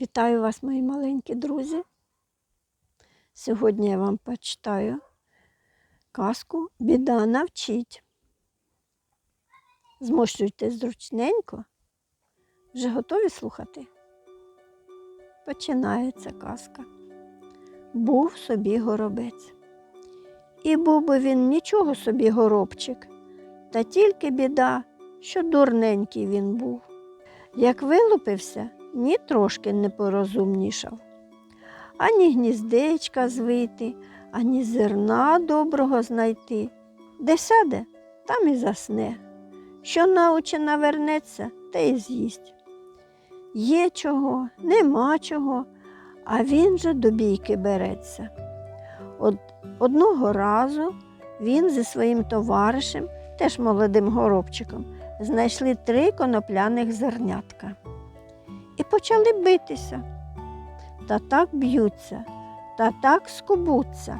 Вітаю вас, мої маленькі друзі. Сьогодні я вам почитаю казку Біда навчить. Змощуйте зручненько. Вже готові слухати? Починається казка. Був собі горобець. І був би він нічого собі горобчик, та тільки біда, що дурненький він був. Як вилупився, ні трошки не порозумнішав. Ані гніздечка звити, ані зерна доброго знайти. Де сяде, там і засне. Що научена вернеться, те й з'їсть. Є чого, нема чого, а він же до бійки береться. Од... Одного разу він зі своїм товаришем, теж молодим горобчиком, знайшли три конопляних зернятка і почали битися. Та так б'ються, та так скубуться,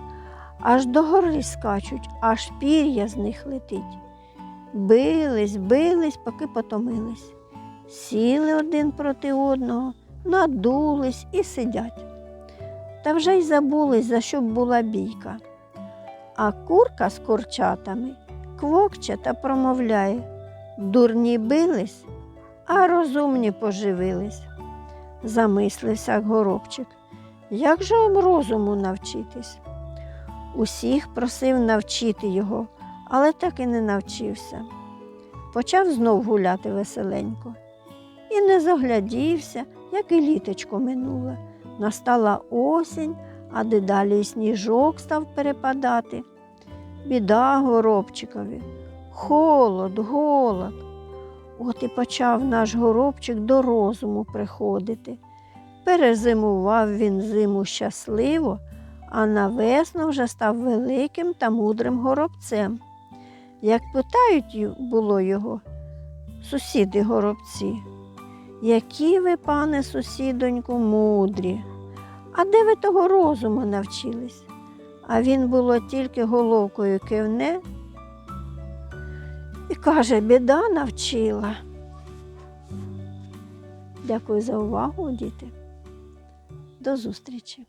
аж до гори скачуть, аж пір'я з них летить. Бились, бились, поки потомились. Сіли один проти одного, надулись і сидять. Та вже й забулись, за що б була бійка. А курка з курчатами квокче та промовляє Дурні бились, а розумні поживились. Замислився горобчик. Як же вам розуму навчитись? Усіх просив навчити його, але так і не навчився. Почав знов гуляти веселенько. І не заглядівся, як і літочко минуле. Настала осінь, а дедалі сніжок став перепадати. Біда горобчикові, холод, голод. От і почав наш горобчик до розуму приходити. Перезимував він зиму щасливо, а на весну вже став великим та мудрим горобцем. Як питають було його, сусіди горобці, які ви, пане сусідоньку, мудрі, а де ви того розуму навчились? А він було тільки головкою кивне каже, біда навчила. Дякую за увагу, діти. До зустрічі!